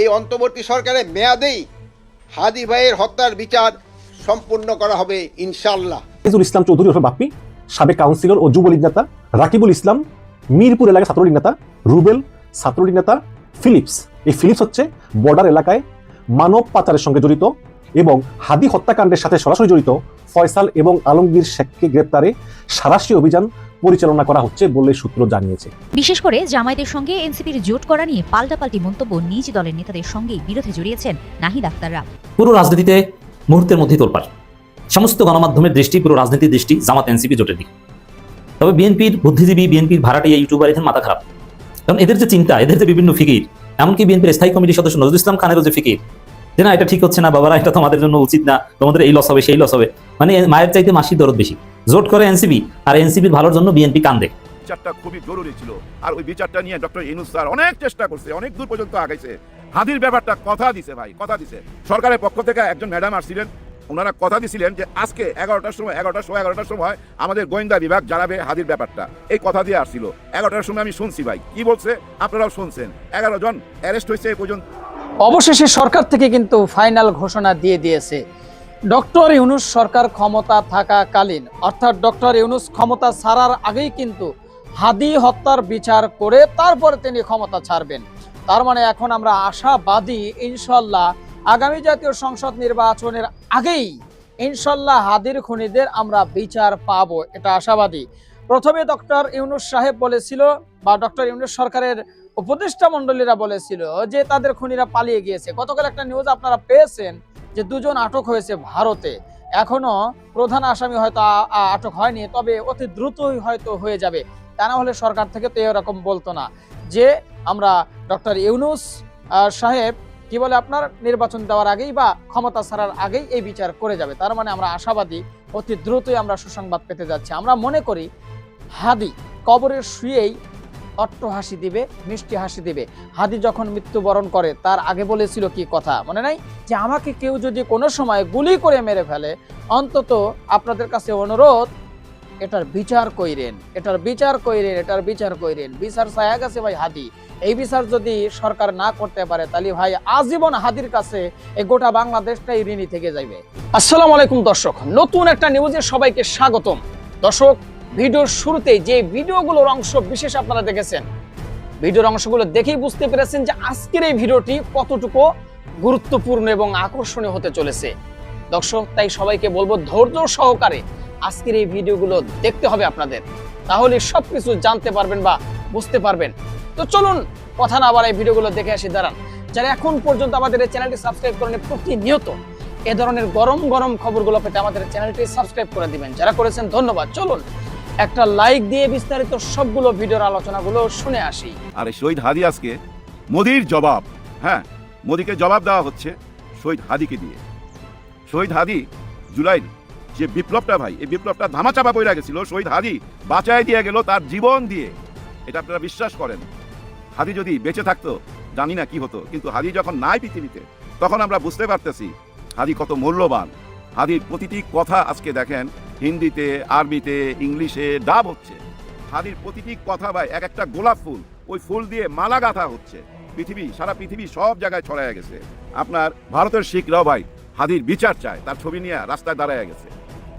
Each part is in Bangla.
এই অন্তর্বর্তী সরকারের মেয়াদেই হাদি ভাইয়ের হত্যার বিচার সম্পূর্ণ করা হবে ইনশাল্লাহ ফিজুল ইসলাম চৌধুরী ওরফে বাপ্পি, সাবেক কাউন্সিলর ও যুবলীগ নেতা, রাকিবুল ইসলাম, মিরপুর এলাকায় ছাত্রলীগ নেতা, রুবেল, ছাত্রলীগ নেতা, ফিলিপস। এই ফিলিপস হচ্ছে বর্ডার এলাকায় মানব পাচারের সঙ্গে জড়িত এবং হাদি হত্যাকাণ্ডের সাথে সরাসরি জড়িত ফয়সাল এবং আলমগীর শেখকে গ্রেপ্তারে সারাশি অভিযান পরিচালনা করা হচ্ছে বলে সূত্র জানিয়েছে। বিশেষ করে জামায়াতের সঙ্গে এনসিপির জোট করা নিয়ে পাল্টাপাল্টি মন্তব্য নিজ দলের নেতাদের সঙ্গেই বিরোধে জড়িয়েছেন নাহিদ আক্তাররা। পুরো রাজনীতিতে মুহূর্তের মধ্যেই তোলপাড়। সমস্ত গণমাধ্যমের দৃষ্টি পুরো রাজনীতির দৃষ্টি জামাত এনসিপি জোটের দিকে। তবে বিএনপির বুদ্ধিজীবী বিএনপির ভাড়াটিয়া ইউটিউবার এদের মাথা খারাপ। কারণ এদের যে চিন্তা এদের যে বিভিন্ন ফিকির এমনকি বিএনপির স্থায়ী কমিটির সদস্য নজরুল ইসলাম খানেরও যে ফিকির যে না এটা ঠিক হচ্ছে না বাবারা এটা তোমাদের জন্য উচিত না তোমাদের এই লস হবে সেই লস হবে। মানে মায়ের চাইতে মাসির দরদ বেশি। জোট করে এনসিপি আর এনসিপির ভালোর জন্য বিএনপি কান্দে। বিচারটা খুবই জরুরি ছিল। আর ওই বিচারটা নিয়ে ডক্টর ইনুস স্যার অনেক চেষ্টা করছে অনেক দূর পর্যন্ত আগাইছে। হাদির ব্যাপারটা কথা দিছে ভাই কথা দিছে। সরকারের পক্ষ থেকে একজন ম্যাডাম আসছিলেন ওনারা কথা দিছিলেন যে আজকে এগারোটার সময় এগারোটার সময় এগারোটার সময় আমাদের গোয়েন্দা বিভাগ জানাবে হাদির ব্যাপারটা। এই কথা দিয়ে আসছিল। এগারোটার সময় আমি শুনছি ভাই কি বলছে আপনারাও শুনছেন। এগারো জন অ্যারেস্ট হয়েছে এই পর্যন্ত। অবশেষে সরকার থেকে কিন্তু ফাইনাল ঘোষণা দিয়ে দিয়েছে। ডক্টর ইউনুস সরকার ক্ষমতা থাকাকালীন, অর্থাৎ ডক্টর ইউনুস ক্ষমতা ছাড়ার আগেই কিন্তু হাদি হত্যার বিচার করে তারপরে তিনি ক্ষমতা ছাড়বেন। তার মানে এখন আমরা আশাবাদী, ইনশাল্লাহ আগামী জাতীয় সংসদ নির্বাচনের আগেই ইনশাল্লাহ হাদির খুনিদের আমরা বিচার পাব, এটা আশাবাদী। প্রথমে ডক্টর ইউনুস সাহেব বলেছিল বা ডক্টর ইউনুস সরকারের উপদেষ্টা মন্ডলীরা বলেছিল যে তাদের খুনিরা পালিয়ে গিয়েছে। গতকাল একটা নিউজ আপনারা পেয়েছেন যে দুজন আটক হয়েছে ভারতে। এখনও প্রধান আসামি হয়তো আটক হয়নি, তবে অতি দ্রুতই হয়তো হয়ে যাবে। তা না হলে সরকার থেকে তো এরকম বলতো না। যে আমরা ডক্টর ইউনুস সাহেব কি বলে আপনার নির্বাচন দেওয়ার আগেই বা ক্ষমতা ছাড়ার আগেই এই বিচার করে যাবে। তার মানে আমরা আশাবাদী, অতি দ্রুতই আমরা সুসংবাদ পেতে যাচ্ছি। আমরা মনে করি, হাদি কবরের শুয়েই অট্ট হাসি দিবে, মিষ্টি হাসি দিবে। হাদি যখন মৃত্যুবরণ করে, তার আগে বলেছিল কি কথা? মনে নাই? যে আমাকে কেউ যদি কোনো সময় গুলি করে মেরে ফেলে, অন্তত আপনাদের কাছে অনুরোধ, এটার বিচার কইরেন, এটার বিচার কইরেন, এটার বিচার কইরেন। বিচার ছায়া গেছে ভাই হাদি। এই বিচার যদি সরকার না করতে পারে, তাহলে ভাই আজীবন হাদির কাছে এই গোটা বাংলাদেশটাই ঋণী থেকে যাইবে। আসসালামু আলাইকুম দর্শক, নতুন একটা নিউজে সবাইকে স্বাগতম। দর্শক ভিডিওর শুরুতে যে ভিডিওগুলোর অংশ বিশেষ আপনারা দেখেছেন, ভিডিওর অংশগুলো দেখেই বুঝতে পেরেছেন যে আজকের এই ভিডিওটি কতটুকু গুরুত্বপূর্ণ এবং আকর্ষণীয় হতে চলেছে। দর্শক, তাই সবাইকে বলব ধৈর্য সহকারে আজকের এই ভিডিওগুলো দেখতে হবে আপনাদের। তাহলে সব কিছু জানতে পারবেন বা বুঝতে পারবেন। তো চলুন কথা না বাড়াই ভিডিওগুলো দেখে আসি, দাঁড়ান। যারা এখন পর্যন্ত আমাদের এই চ্যানেলটি সাবস্ক্রাইব করেন প্রতিনিয়ত এ ধরনের গরম গরম খবরগুলো পেতে আমাদের চ্যানেলটি সাবস্ক্রাইব করে দিবেন। যারা করেছেন, ধন্যবাদ। চলুন একটা লাইক দিয়ে বিস্তারিত সবগুলো ভিডিওর আলোচনাগুলো শুনে আসি। আর শহীদ হাদি আজকে মোদির জবাব হ্যাঁ মোদিকে জবাব দেওয়া হচ্ছে শহীদ হাদিকে দিয়ে। শহীদ হাদি জুলাই যে বিপ্লবটা ভাই, এই বিপ্লবটা ধামাচাপা পড়ে গেছিল, শহীদ হাদি বাঁচায় দিয়ে গেল তার জীবন দিয়ে। এটা আপনারা বিশ্বাস করেন। হাদি যদি বেঁচে থাকতো, জানি না কি হতো, কিন্তু হাদি যখন নাই পৃথিবীতে, তখন আমরা বুঝতে পারতেছি হাদি কত মূল্যবান। হাদির প্রতিটি কথা আজকে দেখেন হিন্দিতে, আরবিতে, ইংলিশে ডাব হচ্ছে। হাদির প্রতিটি কথা ভাই, এক একটা গোলাপ ফুল, ওই ফুল দিয়ে মালা গাঁথা হচ্ছে। পৃথিবী, সারা পৃথিবী সব জায়গায় ছড়ায় গেছে। আপনার ভারতের শিখরাও ভাই, হাদির বিচার চায়, তার ছবি নিয়ে রাস্তায় দাঁড়ায় গেছে।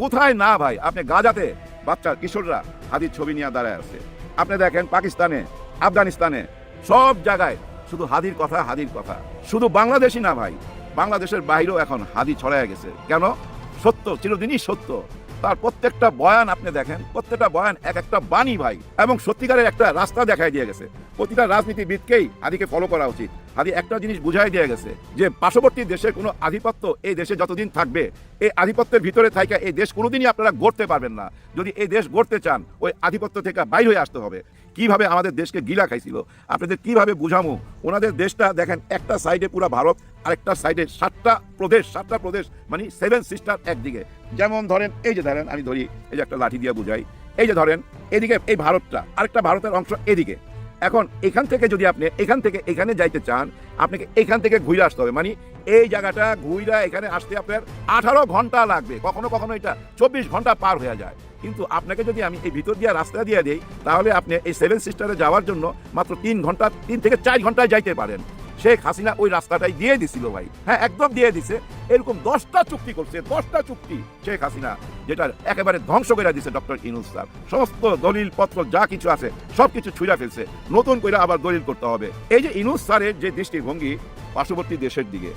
কোথায় না ভাই, আপনি গাজাতে বাচ্চা কিশোররা হাদির ছবি নিয়ে দাঁড়ায় আছে। আপনি দেখেন পাকিস্তানে, আফগানিস্তানে, সব জায়গায় শুধু হাদির কথা হাদির কথা। শুধু বাংলাদেশই না ভাই বাংলাদেশের বাইরেও এখন হাদি ছড়ায় গেছে। কেন? সত্য, চিরদিনই সত্য। তার প্রত্যেকটা বয়ান আপনি দেখেন, প্রত্যেকটা বয়ান এক একটা বাণী ভাই, এবং সত্যিকারের একটা রাস্তা দেখাই দিয়ে গেছে। প্রতিটা রাজনীতিবিদকেই হাদিকে ফলো করা উচিত। হাদি একটা জিনিস বুঝাই দিয়ে গেছে যে, পার্শ্ববর্তী দেশের কোনো আধিপত্য এই দেশে যতদিন থাকবে, এই আধিপত্যের ভিতরে থাইকা এই দেশ কোনোদিনই আপনারা গড়তে পারবেন না। যদি এই দেশ গড়তে চান, ওই আধিপত্য থেকে বাইরে হয়ে আসতে হবে। কীভাবে আমাদের দেশকে গিলা খাইছিল? আপনাদের কীভাবে বুঝামো? ওনাদের দেশটা দেখেন, একটা সাইডে পুরো ভারত, আরেকটা সাইডে সাতটা প্রদেশ সাতটা প্রদেশ মানে সেভেন সিস্টার একদিকে। যেমন ধরেন, এই যে ধরেন, আমি ধরি, এই যে একটা লাঠি দিয়ে বুঝাই। এই যে ধরেন, এদিকে এই ভারতটা, আরেকটা ভারতের অংশ এদিকে। এখন এখান থেকে যদি আপনি এখান থেকে এখানে যাইতে চান, আপনাকে এখান থেকে ঘুরে আসতে হবে। মানে এই জায়গাটা ঘুইরা এখানে আসতে আপনার আঠারো ঘণ্টা লাগবে। কখনো কখনো এটা চব্বিশ ঘণ্টা পার হয়ে যায়। কিন্তু আপনাকে যদি আমি এই ভিতর দিয়ে রাস্তা দিয়ে দিই, তাহলে আপনি এই সেভেন সিস্টারে যাওয়ার জন্য মাত্র তিন ঘণ্টা, তিন থেকে চার ঘন্টায় যাইতে পারেন। শেখ হাসিনা ওই রাস্তাটাই দিয়ে দিছিল ভাই। হ্যাঁ একদম দিয়ে দিছে। এরকম দশটা চুক্তি করছে, দশটা চুক্তি শেখ হাসিনা যেটা একেবারে ধ্বংস করে দিছে ডক্টর ইনুস স্যার। সমস্ত দলিল পত্র যা কিছু আছে সব কিছু ছুঁড়া ফেলছে। নতুন করে আবার দলিল করতে হবে। এই যে ইনুস স্যারের যে দৃষ্টিভঙ্গি পার্শ্ববর্তী দেশের দিকে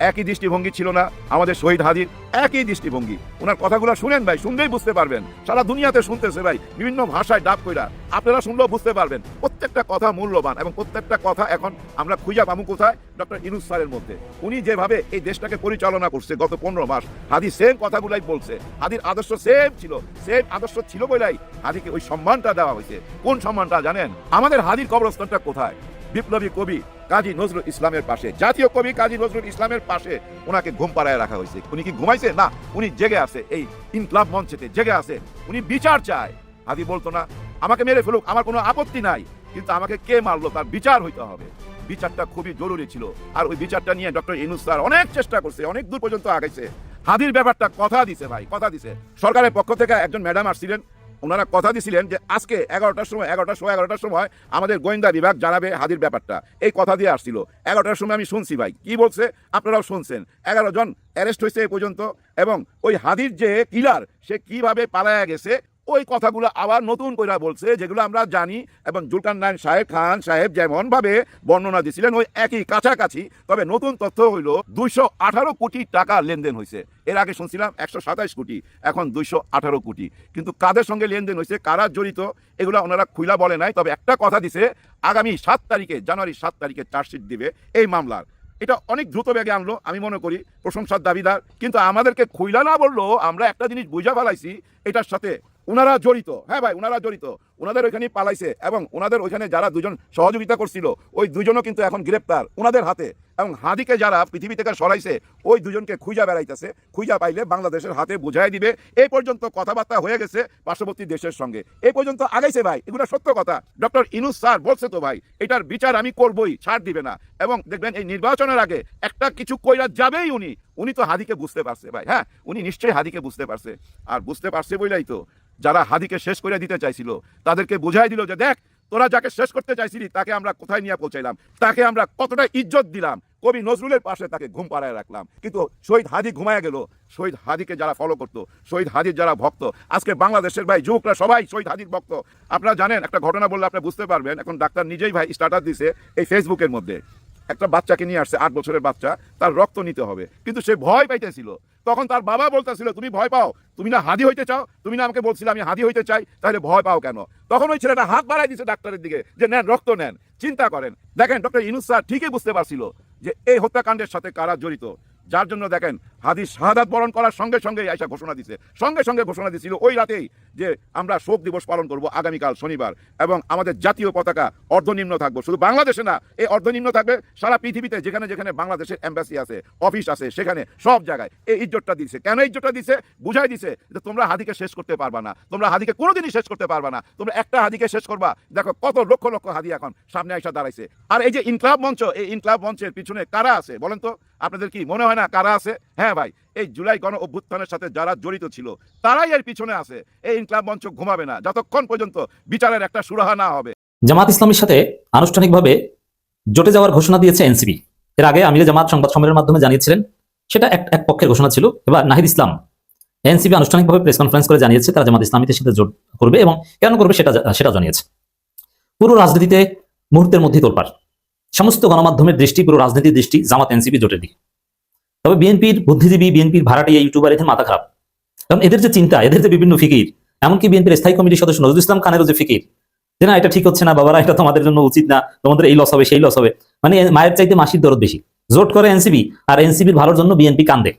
একই দৃষ্টিভঙ্গি ছিল না আমাদের শহীদ হাদির একই দৃষ্টিভঙ্গি। ওনার কথাগুলো শুনেন ভাই, শুনলেই বুঝতে পারবেন। সারা দুনিয়াতে শুনতেছে ভাই, বিভিন্ন ভাষায় ডাব কইরা। আপনারা শুনলেও বুঝতে পারবেন, প্রত্যেকটা কথা মূল্যবান এবং প্রত্যেকটা কথা এখন আমরা খুঁজা পাবো কোথায়? ডক্টর ইনুস স্যারের মধ্যে। উনি যেভাবে এই দেশটাকে পরিচালনা করছে গত পনেরো মাস হাদি সেম কথাগুলাই বলছে। হাদির আদর্শ সেম ছিল সেম আদর্শ ছিল বলেই হাদিকে ওই সম্মানটা দেওয়া হয়েছে। কোন সম্মানটা জানেন? আমাদের হাদির কবরস্থানটা কোথায়? বিপ্লবী কবি কাজী নজরুল ইসলামের পাশে, জাতীয় কবি কাজী নজরুল ইসলামের পাশে ওনাকে ঘুম পাড়ায় রাখা হয়েছে। উনি কি ঘুমাইছে? না, উনি জেগে আছে, এই ইনকলাব মঞ্চেতে জেগে আছে। উনি বিচার চায়। হাদি বলতো না, আমাকে মেরে ফেলুক, আমার কোনো আপত্তি নাই, কিন্তু আমাকে কে মারলো তার বিচার হইতে হবে। বিচারটা খুবই জরুরি ছিল, আর ওই বিচারটা নিয়ে ডক্টর ইনুস স্যার অনেক চেষ্টা করছে, অনেক দূর পর্যন্ত আগাইছে। হাদির ব্যাপারটা কথা দিছে ভাই, কথা দিছে। সরকারের পক্ষ থেকে একজন ম্যাডাম আসছিলেন ওনারা কথা দিছিলেন যে আজকে এগারোটার সময় এগারোটার সময় এগারোটার সময় আমাদের গোয়েন্দা বিভাগ জানাবে হাদির ব্যাপারটা। এই কথা দিয়ে আসছিল। এগারোটার সময় আমি শুনছি ভাই। কি বলছে? আপনারাও শুনছেন। এগারো জন অ্যারেস্ট হয়েছে এ পর্যন্ত এবং ওই হাদির যে কিলার, সে কীভাবে পালায় গেছে ওই কথাগুলো আবার নতুন করে বলছে, যেগুলো আমরা জানি এবং জুলকান নাইন সাহেব খান সাহেব যেমন ভাবে বর্ণনা দিয়েছিলেন, ওই একই কাছাকাছি। তবে নতুন তথ্য হইল, দুইশো আঠারো কোটি টাকা লেনদেন হয়েছে এর আগে শুনছিলাম একশো সাতাইশ কোটি, এখন দুইশো আঠারো কোটি। কিন্তু কাদের সঙ্গে লেনদেন হয়েছে কারা জড়িত, এগুলো ওনারা খুইলা বলে নাই। তবে একটা কথা দিছে, আগামী সাত তারিখে, জানুয়ারি সাত তারিখে চার্জশিট দিবে এই মামলার। এটা অনেক দ্রুত বেগে আনলো, আমি মনে করি, প্রশংসার দাবিদার। কিন্তু আমাদেরকে খুইলা না বলল আমরা একটা জিনিস বুঝা ফেলাইছি, এটার সাথে ওনারা জড়িত। হ্যাঁ ভাই ওনারা জড়িত। ওনাদের ওইখানে পালাইছে এবং ওনাদের ওইখানে যারা দুজন সহযোগিতা করছিল, ওই দুজনও কিন্তু এখন গ্রেপ্তার ওনাদের হাতে। এবং হাদিকে যারা পৃথিবী থেকে সরাইছে, ওই দুজনকে খুঁজা বেড়াইতেছে। খুঁজা পাইলে বাংলাদেশের হাতে বুঝাই দিবে। এই পর্যন্ত কথাবার্তা হয়ে গেছে পার্শ্ববর্তী দেশের সঙ্গে। এই পর্যন্ত আগাইছে ভাই, এগুলো সত্য কথা। ডক্টর ইনুস স্যার বলছে তো ভাই, এটার বিচার আমি করবই, ছাড় দিবে না। এবং দেখবেন এই নির্বাচনের আগে একটা কিছু কইরা যাবেই উনি। উনি তো হাদিকে বুঝতে পারছে ভাই হ্যাঁ? উনি নিশ্চয়ই হাদিকে বুঝতে পারছে। আর বুঝতে পারছে বলেই তো, যারা হাদিকে শেষ করে দিতে চাইছিল তাদেরকে বোঝাই দিল যে দেখ, তোরা যাকে শেষ করতে চাইছিলি, তাকে আমরা কোথায় নিয়ে পৌঁছাইলাম? তাকে আমরা কতটা ইজ্জত দিলাম? কবি নজরুলের পাশে তাকে ঘুম পাড়ায় রাখলাম। কিন্তু শহীদ হাদি ঘুমায় গেল। শহীদ হাদিকে যারা ফলো করতো, শহীদ হাদির যারা ভক্ত, আজকে বাংলাদেশের ভাই যুবকরা সবাই শহীদ হাদির ভক্ত। আপনারা জানেন, একটা ঘটনা বললে আপনি বুঝতে পারবেন, এখন ডাক্তার নিজেই ভাই স্টার্টার দিছে এই ফেসবুকের মধ্যে। একটা বাচ্চাকে নিয়ে আসছে, আট বছরের বাচ্চা, তার রক্ত নিতে হবে। কিন্তু সে ভয় পাইতেছিল। তখন তার বাবা বলতেছিল, তুমি ভয় পাও, তুমি না হাদি হইতে চাও? তুমি না আমাকে বলছিলে আমি হাদি হইতে চাই, তাহলে ভয় পাও কেন? তখন ওই ছেলেটা হাত বাড়াই দিচ্ছে ডাক্তারের দিকে, যে, নেন, রক্ত নেন, চিন্তা করেন। দেখেন, ডক্টর ইনুস ঠিকই বুঝতে পারছিল যে, এই হত্যাকাণ্ডের সাথে কারা জড়িত। যার জন্য দেখেন হাদিস শাহাদাত বরণ করার সঙ্গে সঙ্গে আইসা ঘোষণা দিছে। সঙ্গে সঙ্গে ঘোষণা দিছিল ওই রাতেই যে আমরা শোক দিবস পালন করব আগামীকাল শনিবার এবং আমাদের জাতীয় পতাকা অর্ধনিম্ন থাকব। শুধু বাংলাদেশে না, এই অর্ধনিম্ন থাকবে সারা পৃথিবীতে যেখানে যেখানে বাংলাদেশের এম্বাসি আছে অফিস আছে, সেখানে সব জায়গায়। এই ইজ্জতটা দিছে। কেন ইজ্জতটা দিছে? বুঝাই দিছে যে তোমরা হাদিকে শেষ করতে পারবা না। তোমরা হাদিকে কোনোদিনই শেষ করতে পারবা না। তোমরা একটা হাদিকে শেষ করবা। দেখো কত লক্ষ লক্ষ হাদি এখন সামনে আইসা দাঁড়াইছে। আর এই যে ইনকলাব মঞ্চ, এই ইনকলাব মঞ্চের পিছনে কারা আছে বলেন তো? আপনাদের কি মনে হয় না কারা আছে? হ্যাঁ ভাই, এই জুলাই গণ অভ্যুত্থানের সাথে যারা জড়িত ছিল, তারাই এর পিছনে আছে। এই ইনকলাব মঞ্চ ঘুমাবে না। যতক্ষণ পর্যন্ত বিচারের একটা সুরাহা না হবে। জামাত ইসলামের সাথে আনুষ্ঠানিকভাবে জোটে যাওয়ার ঘোষণা দিয়েছে এনসিপি। এর আগে আমিরে জামাত সংবাদ সম্মেলনের মাধ্যমে জানিয়েছিলেন, সেটা এক এক পক্ষের ঘোষণা ছিল। এবার নাহিদ ইসলাম, এনসিপি আনুষ্ঠানিকভাবে প্রেস কনফারেন্স করে জানিয়েছে, তারা জামাত ইসলামীদের সাথে জোট করবে এবং কেন করবে সেটা সেটা জানিয়েছে। পুরো রাজনীতিতে মুহূর্তের মধ্যে তোলপার সমস্ত গণমাধ্যমের দৃষ্টি, পুরো রাজনীতির দৃষ্টি জামাত এনসিপি জোটের দিকে। তবে বিএনপির বুদ্ধিজীবী, বিএনপির ভাড়াটিয়া ইউটিউবার এদের মাথা খারাপ। কারণ এদের যে চিন্তা, এদের যে বিভিন্ন ফিকির, এমনকি বিএনপির স্থায়ী কমিটির সদস্য নজরুল ইসলাম খানেরও যে ফিকির, যে না, এটা ঠিক হচ্ছে না, বাবারা, এটা তোমাদের জন্য উচিত না, তোমাদের এই লস হবে, সেই লস হবে। মানে মায়ের চাইতে মাসির দরদ বেশি। জোট করে এনসিপি, আর এনসিপির ভালোর জন্য বিএনপি কান্দে।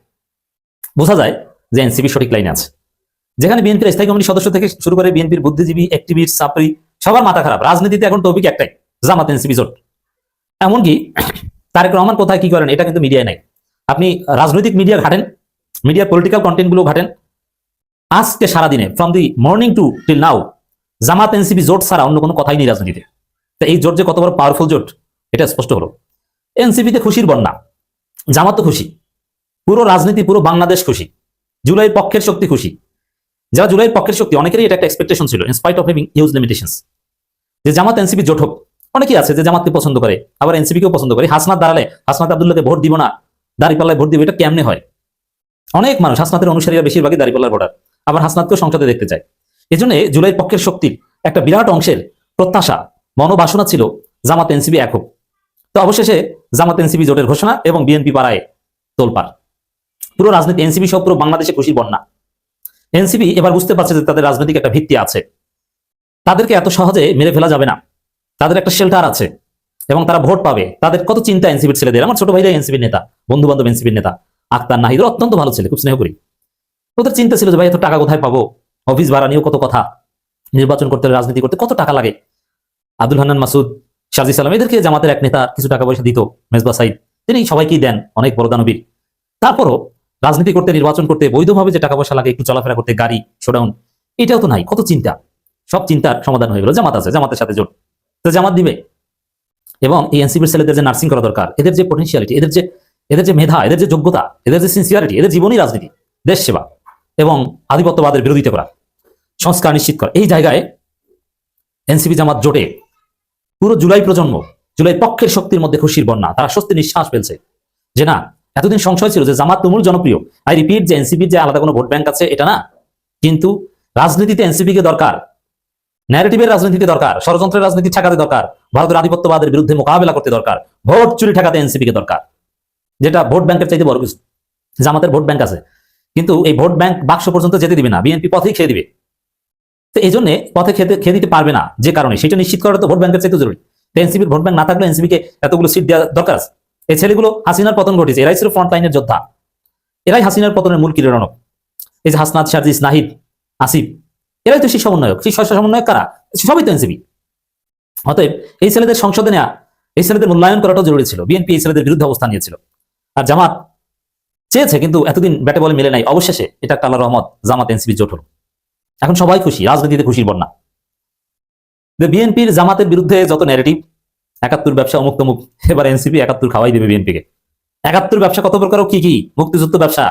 বোঝা যায় যে এনসিপি সঠিক লাইনে আছে। যেখানে বিএনপির স্থায়ী কমিটির সদস্য থেকে শুরু করে বিএনপির বুদ্ধিজীবী অ্যাক্টিভিস্ট সাপরি সবার মাথা খারাপ। রাজনীতিতে এখন টপিক একটাই, জামাত এনসিপি জোট। এমনকি তারেক রহমান কোথায় কি করেন, এটা কিন্তু মিডিয়ায় নাই। আপনি রাজনৈতিক মিডিয়া ঘাটেন মিডিয়ার পলিটিক্যাল কন্টেন্টগুলো ঘাটেন, আজকে সারাদিনে from the morning to till now Jamaat NCP জোট ছাড়া অন্য কোনো কথাই নেই রাজনীতিতে। তো এই জোট যে কত বড় পাওয়ারফুল জোট, এটা স্পষ্ট হলো। এনসিপিতে খুশির বন্যা জামাত তো খুশি, পুরো রাজনীতি, পুরো বাংলাদেশ খুশি জুলাই পক্ষের শক্তি খুশি। যারা জুলাই পক্ষের শক্তি, অনেকেরই এটা একটা এক্সপেকটেশন ছিল in spite of having use limitations যে জামাত এনসিপি জোট হোক অনেকেই আছে যে জামাতকে পছন্দ করে, আবার এনসিপিকেও পছন্দ করে। হাসনাত দাঁড়ালে হাসনাত আব্দুল্লাহকে ভোট দিব না, দাঁড়িপাল্লায় ভোট দিব, এটা কেমনে হয়? অনেক মানুষ, হাসনাতের অনুসারীরা বেশিরভাগই দাঁড়িপাল্লার ভোটার, আবার হাসনাতকেও সংসদে দেখতে চায়। এই জন্য জুলাই পক্ষের শক্তির একটা বিরাট অংশের প্রত্যাশা, মনোবাসনা ছিল জামাত এনসিবি এক হোক। তো অবশেষে জামাত এনসিবি জোটের ঘোষণা এবং বিএনপি পাড়ায় তোলপাড়। পুরো রাজনীতি এনসিবি সব পুরো বাংলাদেশে খুশির বন্যা। এনসিবি এবার বুঝতে পারছে যে তাদের রাজনৈতিক একটা ভিত্তি আছে। তাদেরকে এত সহজে মেরে ফেলা যাবে না। তাদের একটা শেল্টার আছে এবং তারা ভোট পাবে। তাদের কত চিন্তা এনসিবির ছেলেদের? আমার ছোট ভাইরা এনসিবির নেতা বন্ধু বান্ধব এনসিবির নেতা, আক্তার নাহিদ অত্যন্ত ভালো ছেলে, খুব স্নেহ করি। ওদের চিন্তা ছিল যে, ভাই, এত টাকা কোথায় পাবো? অফিস ভাড়া নিয়েও কত কথা? নির্বাচন করতে রাজনীতি করতে কত টাকা লাগে? আব্দুল হান্নান মাসুদ, শাজি সালাম, এদেরকে জামাতের এক নেতা কিছু টাকা পয়সা দিত, মেজবা সাইদ, তিনি সবাইকেই দেন, অনেক বড় দানবীর। তারপরও রাজনীতি করতে, নির্বাচন করতে বৈধভাবে যে টাকা পয়সা লাগে, একটু চলাফেরা করতে, গাড়ি শোডাউন এটাও তো নাই, কত চিন্তা? সব চিন্তার সমাধান হয়ে গেল, জামাত আছে, জামাতের সাথে জোট। জামাত দিবে। এবং এই এনসিপির ছেলেদের যে নার্সিং করা দরকার, এদের যে পটেন্সিয়ালিটি এদের যে এদের যে মেধা, এদের যে যোগ্যতা, এদের যে সিনসিয়ারিটি এদের জীবনই রাজনীতি, দেশ সেবা এবং আধিপত্যবাদের বিরোধিতা করা, সংস্কার নিশ্চিত করা, এই জায়গায় এনসিপি জামাত জোটে পুরো জুলাই প্রজন্ম, জুলাই পক্ষের শক্তির মধ্যে খুশির বন্যা, তারা স্বস্তি নিঃশ্বাস ফেলছে যে না, এতদিন সংশয় ছিল যে জামাত তুমুল জনপ্রিয় আই রিপিট যে এনসিপির যে আলাদা কোনো ভোট ব্যাংক আছে, এটা না, কিন্তু রাজনীতিতে এনসিপি কে দরকার ন্যারেটিভের রাজনীতিতে দরকার, ষড়যন্ত্রের রাজনীতি ঠেকাতে দরকার, ভারতের আধিপত্যবাদের বিরুদ্ধে মোকাবেলা করতে দরকার, ভোট চুরি ঠেকাতে এনসিপি কে দরকার। যেটা ভোট ব্যাংকের চাইতে বড় কিছু, জামাতের ভোট ব্যাংক আছে। কিন্তু এই ভোট ব্যাংক বাক্স পর্যন্ত যেতে দিবে না, বিএনপি পথেই খেয়ে দিবে। তো এই জন্য পথে খেতে, খেয়ে দিতে পারবে না যে কারণে, সেটা নিশ্চিত করা তো ভোট ব্যাংকের চাইতে জরুরি। এনসিপির ভোট ব্যাংক না থাকলে এনসিপি কে এতগুলো সিট দেওয়া দরকার আছে। এই ছেলেগুলো হাসিনার পতন ঘটেছে এরাই ছিল ফ্রন্ট লাইনের যোদ্ধা। এরাই হাসিনার পতনের মূল কিরণক এই যে হাসনাত শারজিস নাহিদ, আসিফ এরাই তো সেই সমন্বয়ক। শস্য সমন্বয়ক কারা? সবই তো এনসিপি। অতএব এই ছেলেদের সংসদে নেওয়া এই ছেলেদের মূল্যায়ন করাটাও জরুরি ছিল। বিএনপি এই ছেলেদের বিরুদ্ধে অবস্থান নিয়েছিল। আর জামাত চেয়েছে, কিন্তু এতদিন ব্যাটে বলে মেলে নাই। অবশেষে এটা আল্লাহ রহমত, জামাত এনসিপি জোট হলো। এখন সবাই খুশি, রাজনীতিতে খুশির বন্যা। বিএনপির জামাতের বিরুদ্ধে যত ন্যারেটিভ একাত্তর ব্যবসা অমুক তমুক, এবার এনসিপি একাত্তর খাওয়াই দেবে বিএনপিকে। একাত্তর ব্যবসা কত প্রকার কি কি? মুক্তিযুদ্ধ ব্যবসা।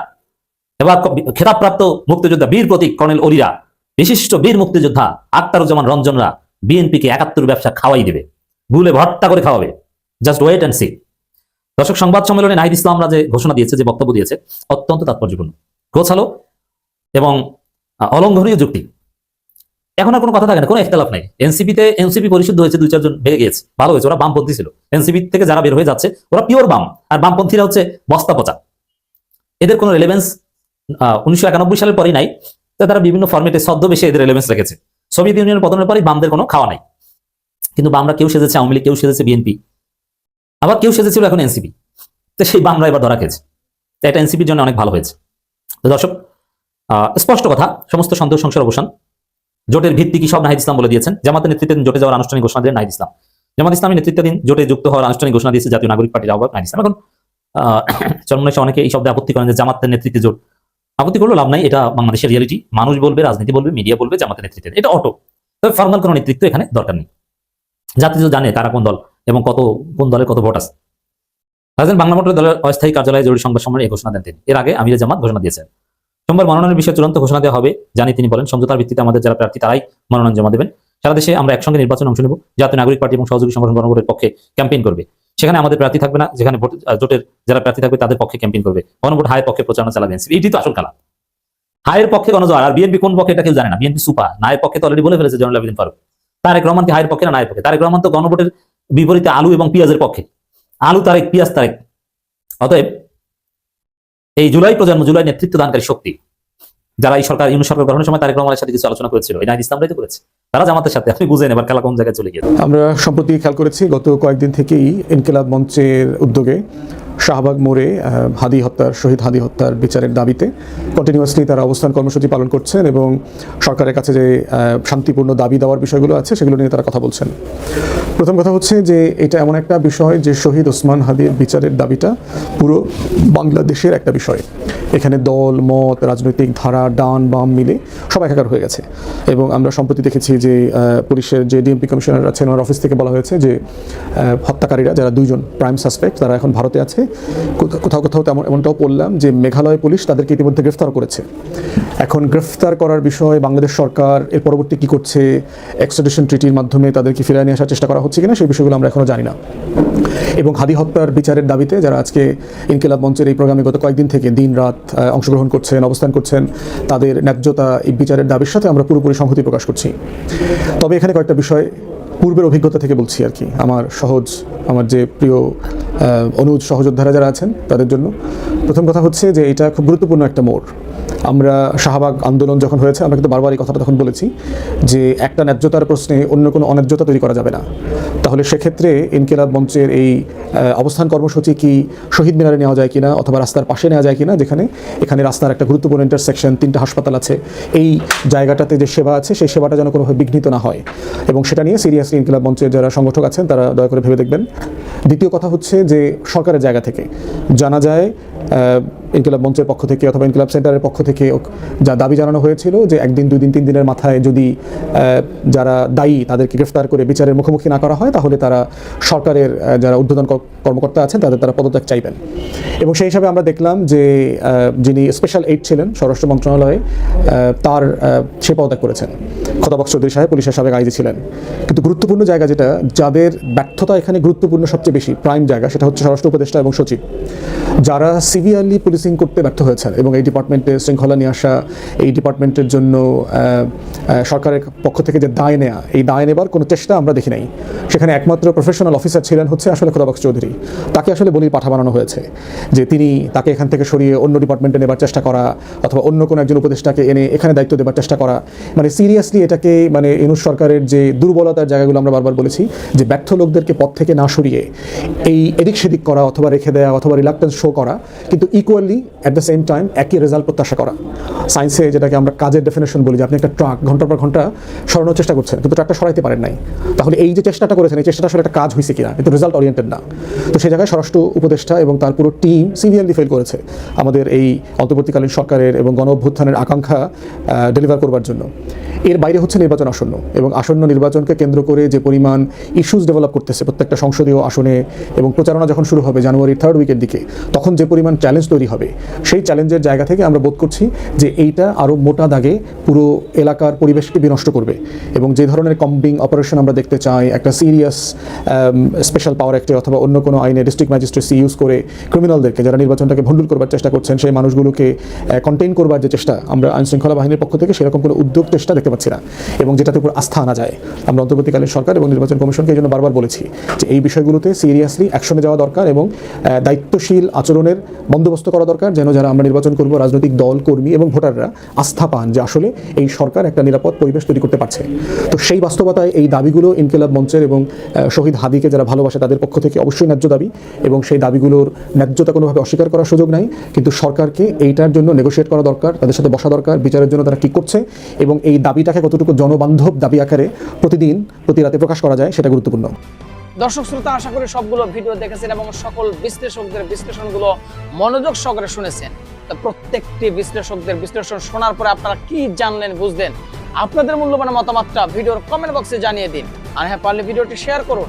এবার খেতাবপ্রাপ্ত মুক্তিযোদ্ধা বীর প্রতীক কর্নেল অলিরা বিশিষ্ট বীর মুক্তিযোদ্ধা আক্তারুজ্জামান রঞ্জনরা বিএনপিকে একাত্তর ব্যবসা খাওয়াই দেবে, ভুলে ভট্টা করে খাওয়াবে। জাস্ট ওয়েট অ্যান্ড সি দর্শক, সংবাদ সম্মেলনে নাহিদ ইসলামরা যে ঘোষণা দিয়েছে, যে বক্তব্য দিয়েছে, অত্যন্ত তাৎপর্যপূর্ণ। গোছালো এবং অলঙ্ঘনীয় যুক্তি। এখন আর কোনো কথা থাকে না, কোনো একতলাফ নাই। এনসিপিতে, এনসিপি পরিশুদ্ধ হয়েছে দুই চারজন বেড়ে গিয়েছে, ভালো হয়েছে, ওরা বামপন্থী ছিল। এনসিপি থেকে যারা বের হয়ে যাচ্ছে, ওরা পিওর বাম, আর বামপন্থীরা হচ্ছে বস্তা পচা। এদের কোনো রেলেভেন্স উনিশশো একানব্বই সালের পরেই নাই। তারা বিভিন্ন ফর্মেটে ছদ্মবেশে এদের রেলেভেন্স রেখেছে। সোভিয়েত ইউনিয়নের পতনের পরেই বামদের কোনো খাওয়া নাই। কিন্তু বামরা কেউ সেজেছে আওয়ামী লীগ, কেউ সেজেছে বিএনপি আবার কেউ সেজেছিল এখন এনসিপি তো সেই বামরা এবার ধরা খেয়েছে। তো এটা এনসিপির জন্য অনেক ভালো হয়েছে। তো দর্শক স্পষ্ট কথা, সমস্ত সন্দেহ সংসার অবসান। জোটের ভিত্তি কি সব নাহিদ ইসলাম বলে দিয়েছেন। জামাতের নেতৃত্বে জোটে যাওয়ার আনুষ্ঠানিক ঘোষণা দিলেন নাহিদ ইসলাম। জামাত ইসলামী নেতৃত্বাধীন জোটে যুক্ত হওয়ার আনুষ্ঠানিক ঘোষণা দিয়েছে জাতীয় নাগরিক পার্টির আহ্বায়ক নাহিদ ইসলাম। এখন চরমনে অনেকে এই শব্দে আপত্তি করেন যে জামাতের নেতৃত্বে জোট আপত্তি করলেও লাভ নাই, এটা বাংলাদেশের রিয়ালিটি মানুষ বলবে, রাজনীতি বলবে মিডিয়া বলবে জামাতের নেতৃত্বে এটা অটো তবে ফর্মাল কোনো নেতৃত্ব এখানে দরকার নেই। জাতি তো জানে কারা কোন দল এবং কত, কোন দলের কত ভোট আছে রাজধানী বাংলা মোটর দলের অস্থায়ী কার্যালয়ে জরুরি সংবাদ সম্মেলনে ঘোষণা দেন তিনি। এর আগে আমির জামাত ঘোষণা দিয়েছেন। সোমবার মনোনয়নের বিষয়ে চূড়ান্ত ঘোষণা দেওয়া হবে, জানি তিনি বলেন, সমঝোতার ভিত্তিতে আমাদের যারা প্রার্থী তারাই মনোনয়ন জমা দেবেন। সারা দেশে আমরা একসঙ্গে নির্বাচন অংশ নেব। জাতীয় নাগরিক পার্টি এবং সহযোগী সংগঠন গণভোটের পক্ষে ক্যাম্পেইন করবে। সেখানে আমাদের প্রার্থী থাকবে না, যেখানে ভোট- জোটের যারা প্রার্থী থাকবে তাদের পক্ষে ক্যাম্পেইন করবে। গণভোট হায়ের পক্ষে প্রচারণা চালাবে এনসিপি, এটি তো আসল খেলা হায়ের পক্ষে গণজোয়ার আর বিএনপি কোন পক্ষে এটা কেউ জানে না। বিএনপি সুপার নায়ের পক্ষে তো অলরেডি বলে ফেলেছে জয়নুল আবেদিন ফারুক। তারেক রহমান কি হায়ের পক্ষে না নায়ের পক্ষে? তারেক রহমান তো গণভোটের বিপরীতে আলু এবং পেঁয়াজের পক্ষে। আলু, তারেক, পেঁয়াজ, তারেক। অতএব এই জুলাই প্রজন্ম, জুলাই নেতৃত্ব দানকারী শক্তি, যারা এই সরকার ইউনিট সরকার গঠনের সময় তারেক রহমানের সাথে কিছু আলোচনা করেছিল, এই নাহিদ ইসলামরাই তো করেছে। তারা জামাতের সাথে, আপনি বুঝে এবার খেলা কোন জায়গায় চলে গিয়েছে আমরা সম্প্রতি খেয়াল করেছি, গত কয়েকদিন থেকেই ইনকিলাব মঞ্চের উদ্যোগে শাহবাগ মোড়ে হাদি হত্যার, শহীদ হাদি হত্যার বিচারের দাবিতে কন্টিনিউয়াসলি তারা অবস্থান কর্মসূচি পালন করছেন এবং সরকারের কাছে যে শান্তিপূর্ণ দাবি দেওয়ার বিষয়গুলো আছে, সেগুলো নিয়ে তারা কথা বলছেন। প্রথম কথা হচ্ছে যে, এটা এমন একটা বিষয় যে, শহীদ ওসমান হাদির বিচারের দাবিটা পুরো বাংলাদেশের একটা বিষয়। এখানে দল, মত, রাজনৈতিক ধারা, ডান, বাম মিলে সব একাকার হয়ে গেছে। এবং আমরা সম্প্রতি দেখেছি যে পুলিশের যে ডিএমপি কমিশনার আছেন, ওনার অফিস থেকে বলা হয়েছে যে হত্যাকারীরা, যারা দুইজন প্রাইম সাসপেক্ট তারা এখন ভারতে আছে। কোথাও কোথাও তেমন, এমনটাও পড়লাম যে মেঘালয় পুলিশ তাদেরকে ইতিমধ্যে গ্রেফতার করেছে। এখন গ্রেফতার করার বিষয়ে বাংলাদেশ সরকার এর পরবর্তী কি করছে এক্সট্রাডিশন ট্রিটির মাধ্যমে তাদেরকে ফিরিয়ে নিয়ে আসার চেষ্টা করা হচ্ছে কিনা সেই বিষয়গুলো আমরা এখনও জানি না। এবং হাদি হত্যার বিচারের দাবিতে যারা আজকে ইনকিলাব মঞ্চের এই প্রোগ্রামে গত কয়েকদিন থেকে দিন রাত অংশগ্রহণ করছেন, অবস্থান করছেন, তাদের ন্যায্যতা এই বিচারের দাবির সাথে আমরা পুরোপুরি সংহতি প্রকাশ করছি। তবে এখানে কয়েকটা বিষয় পূর্বের অভিজ্ঞতা থেকে বলছি আর কি। আমার সহজ, আমার যে প্রিয় অনুজ সহযোদ্ধারা যারা আছেন তাদের জন্য। প্রথম কথা হচ্ছে যে এটা খুব গুরুত্বপূর্ণ একটা মোড়। আমরা শাহবাগ আন্দোলন যখন হয়েছে, আমরা কিন্তু বারবার এই কথাটা তখন বলেছি যে একটা ন্যায্যতার প্রশ্নে অন্য কোনো অন্যায্যতা তৈরি করা যাবে না। তাহলে সেক্ষেত্রে ইনকিলাব মঞ্চের এই অবস্থান কর্মসূচি কি শহীদ মিনারে নেওয়া যায় কিনা অথবা রাস্তার পাশে নেওয়া যায় কিনা, যেখানে, এখানে রাস্তার একটা গুরুত্বপূর্ণ ইন্টারসেকশন তিনটা হাসপাতাল আছে, এই জায়গাটাতে যে সেবা আছে, সেই সেবাটা যেন কোনোভাবে বিঘ্নিত না হয়। এবং সেটা নিয়ে সিরিয়াসলি ইনকিলাব মঞ্চের যারা সংগঠক আছেন, তারা দয়া করে ভেবে দেখবেন। দ্বিতীয় কথা হচ্ছে যে সরকারের জায়গা থেকে জানা যায় ইনকিলাব মঞ্চের পক্ষ থেকে অথবা ইনকিলাব সেন্টারের পক্ষ থেকে যা দাবি জানানো হয়েছিল যে একদিন, দুই দিন, তিন দিনের মাথায় যদি যারা দায়ী তাদেরকে গ্রেফতার করে বিচারের মুখোমুখি না করা হয়, তাহলে তারা সরকারের যারা কর- কর্মকর্তা আছেন, তাদের তারা পদত্যাগ চাইবেন। এবং সেই হিসাবে আমরা দেখলাম যে যিনি স্পেশাল এইড ছিলেন স্বরাষ্ট্র মন্ত্রণালয়ে তার সে পদত্যাগ করেছেন। খতাবক চৌধুরী সাহেব পুলিশের সাবেক আইজি ছিলেন। কিন্তু গুরুত্বপূর্ণ জায়গা যেটা, যাদের ব্যর্থতা এখানে গুরুত্বপূর্ণ সবচেয়ে বেশি প্রাইম জায়গা, সেটা হচ্ছে স্বরাষ্ট্র উপদেষ্টা এবং সচিব। যারা সিভিয়ারলি পুলিশিং করতে ব্যর্থ হয়েছেন এবং এই ডিপার্টমেন্টে শৃঙ্খলা নিয়ে আসা, এই ডিপার্টমেন্টের জন্য সরকারের পক্ষ থেকে যে দায় নেওয়া এই দায় নেবার কোনো চেষ্টা আমরা দেখি নাই। সেখানে একমাত্র প্রফেশনাল অফিসার ছিলেন হচ্ছে আসলে খোদাবক্স চৌধুরী। তাকে আসলে বলির পাঠা বানানো হয়েছে যে তিনি তাকে এখান থেকে সরিয়ে অন্য ডিপার্টমেন্টে নেবার চেষ্টা করা অথবা অন্য কোনো একজন উপদেষ্টাকে এনে এখানে দায়িত্ব দেবার চেষ্টা করা। মানে সিরিয়াসলি এটাকে মানে এনুস সরকারের যে দুর্বলতার জায়গাগুলো আমরা বারবার বলেছি, যে ব্যর্থ লোকদেরকে পথ থেকে না সরিয়ে এই এদিক সেদিক করা অথবা রেখে দেওয়া অথবা রিলাক্টেন্স শো করা, কিন্তু equally at the same time একই রেজাল্ট প্রত্যাশা করা। সায়েন্সে যেটাকে আমরা কাজের ডেফিনেশন বলি, যে আপনি একটা ট্রাক ঘণ্টার পর ঘণ্টা সরানোর চেষ্টা করছেন, কিন্তু ট্রাকটা সরাইতে পারেন নাই। তাহলে এই যে চেষ্টাটা করেছেন, এই চেষ্টাটা আসলে একটা কাজ হয়েছে কিনা? কিন্তু রেজাল্ট ওরিয়েন্টেড না। তো সেই জায়গায় স্বরাষ্ট্র উপদেষ্টা এবং তার পুরো টিম সিভিয়ারলি ফেল করেছে আমাদের এই অন্তর্বর্তীকালীন সরকারের এবং গণ অভ্যুত্থানের আকাঙ্ক্ষা ডেলিভার করবার জন্য। এর বাইরে হচ্ছে নির্বাচন আসন্ন এবং আসন্ন নির্বাচনকে কেন্দ্র করে যে পরিমাণ ইস্যুস ডেভেলপ করতেছে প্রত্যেকটা সংসদীয় আসনে এবং প্রচারণা যখন শুরু হবে জানুয়ারির থার্ড উইকের দিকে, তখন যে পরিমাণ চ্যালেঞ্জ তৈরি হবে, সেই চ্যালেঞ্জের জায়গা থেকে আমরা বোধ করছি যে এইটা আরও মোটা দাগে পুরো এলাকার পরিবেশকে বিনষ্ট করবে এবং যে ধরনের কম্বিং অপারেশন আমরা দেখতে চাই, একটা সিরিয়াস স্পেশাল পাওয়ার অ্যাক্টে অথবা অন্য কোনো আইনে ডিস্ট্রিক্ট ম্যাজিস্ট্রেসি ইউজ করে ক্রিমিনালদেরকে যারা নির্বাচনটাকে ভণ্ডুল করবার চেষ্টা করছেন, সেই মানুষগুলোকে কন্টেইন করবার যে চেষ্টা আমরা আইন শৃঙ্খলা বাহিনীর পক্ষ থেকে সেরকম কোনো উদ্যোগ, চেষ্টা দেখতে পাচ্ছি না এবং যেটাতে উপর আস্থা আনা যায়। আমরা অন্তর্বর্তীকালীন সরকার এবং নির্বাচন কমিশনকে এই জন্য বারবার বলেছি যে এই বিষয়গুলোতে সিরিয়াসলি অ্যাকশনে যাওয়া দরকার এবং দায়িত্বশীল আচরণের বন্দোবস্ত করা দরকার যেন যারা আমরা নির্বাচন করব, রাজনৈতিক দল, কর্মী এবং ভোটাররা আস্থা পান যে আসলে এই সরকার একটা নিরাপদ পরিবেশ তৈরি করতে পারছে। তো সেই বাস্তবতায় এই দাবিগুলো ইনকিলাব মঞ্চের এবং শহীদ হাদিকে যারা ভালোবাসে তাদের পক্ষ থেকে অবশ্যই ন্যায্য দাবি এবং সেই দাবিগুলোর ন্যায্যতা কোনোভাবে অস্বীকার করার সুযোগ নাই। কিন্তু সরকারকে এইটার জন্য নেগোশিয়েট করা দরকার, তাদের সাথে বসা দরকার, বিচারের জন্য তারা কী করছে এবং এই দাবিটাকে কতটুকু জনবান্ধব দাবি আকারে প্রতিদিন, প্রতি রাতে প্রকাশ করা যায়, সেটা গুরুত্বপূর্ণ। দর্শক, শ্রোতা, আশা করি সবগুলো ভিডিও দেখেছেন এবং সকল বিশ্লেষকদের বিশ্লেষণগুলো মনোযোগ সহকারে শুনেছেন। প্রত্যেকটি বিশ্লেষকদের বিশ্লেষণ শোনার পরে আপনারা কি জানলেন, বুঝলেন? আপনাদের মূল্যবান মতামতটা ভিডিওর কমেন্ট বক্সে জানিয়ে দিন। আর হ্যাঁ পারলে ভিডিওটি শেয়ার করুন।